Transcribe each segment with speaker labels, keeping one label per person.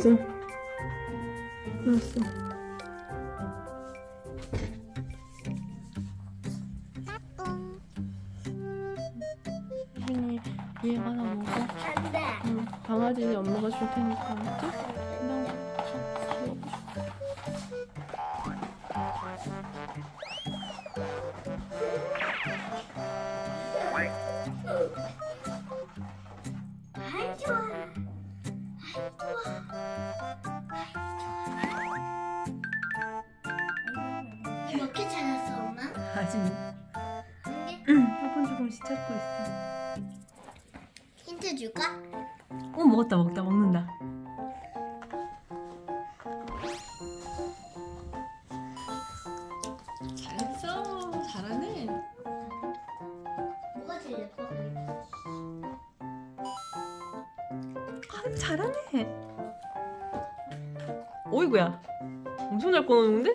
Speaker 1: 일어났어. 일어났어. 유빈이 얘 하나 먹어.
Speaker 2: 안 돼.
Speaker 1: 응, 강아지 엄마가 줄 테니까 알았지? 그냥 먹어.
Speaker 2: 아이 한 개?
Speaker 1: 조금 조금씩 찾고 있어.
Speaker 2: 힌트 줄까?
Speaker 1: 어 먹었다 먹었다 먹는다. 잘했어 잘하네.
Speaker 2: 뭐가 제일 예뻐?
Speaker 1: 아, 잘하네. 어이구야. 엄청 잘 꺼놓는데?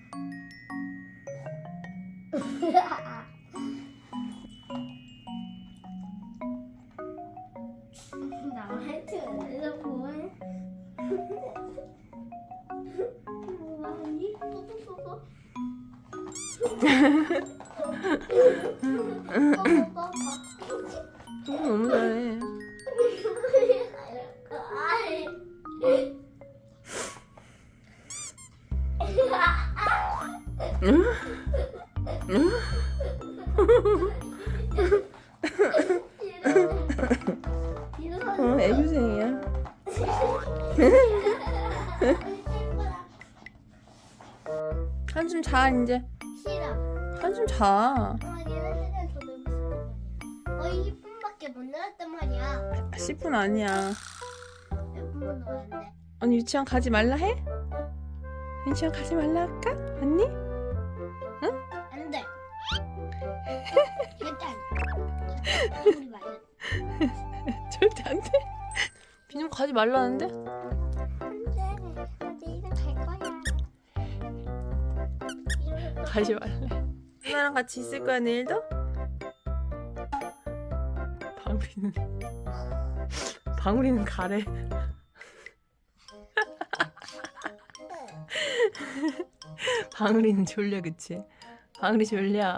Speaker 2: 안 해? 나한테 왜 뭐해?
Speaker 1: 어? 어, 애교생이야. 한숨 자 이제.
Speaker 2: 싫어.
Speaker 1: 한숨 자.
Speaker 2: 엄마 얘는 시간 더 놀고 싶어. 거의 10분밖에 못 놀았단 말이야.
Speaker 1: 10분 아니야.
Speaker 2: 몇 분만 놀았는데.
Speaker 1: 언니 유치원 가지 말라 해? 유치원 가지 말라 할까? 언니?
Speaker 2: 절대 안 돼. 우리 말은.
Speaker 1: 절대 안 돼. 비님 가지 말라는데?
Speaker 2: 안 돼. 어제 이름 갈 거야. 이름을
Speaker 1: 가지 말래. 누나랑 같이 있을 거야 내일도? 방울이는 방울이는 가래. 방울이는 졸려 그치? 방울이 졸려.